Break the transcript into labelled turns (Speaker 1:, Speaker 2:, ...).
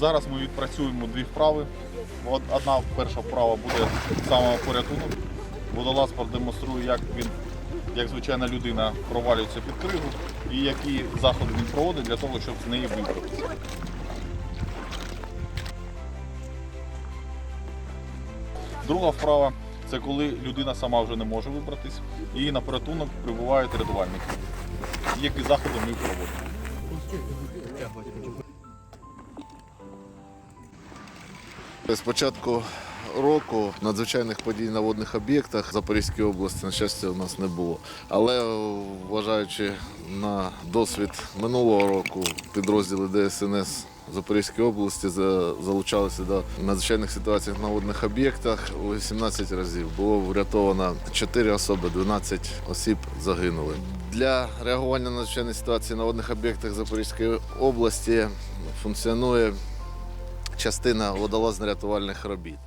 Speaker 1: Зараз ми відпрацюємо дві вправи. Одна перша вправа буде самопорятунок. Водолаз продемонструє, як він, як звичайна людина, провалюється під кригу і які заходи він проводить для того, щоб з неї вибратися. Друга вправа це коли людина сама вже не може вибратись, і на порятунок прибувають рятувальники. Які заходи ми проводимо.
Speaker 2: З початку року надзвичайних подій на водних об'єктах в Запорізькій області, на щастя, у нас не було. Але е, вважаючи на досвід минулого року, підрозділи ДСНС Запорізької області залучалися до надзвичайних ситуацій на водних об'єктах у 18 разів. Було врятовано 4 особи, 12 осіб загинули. Для реагування на надзвичайні ситуації на водних об'єктах Запорізької області функціонує частина водолазно-рятувальних робіт.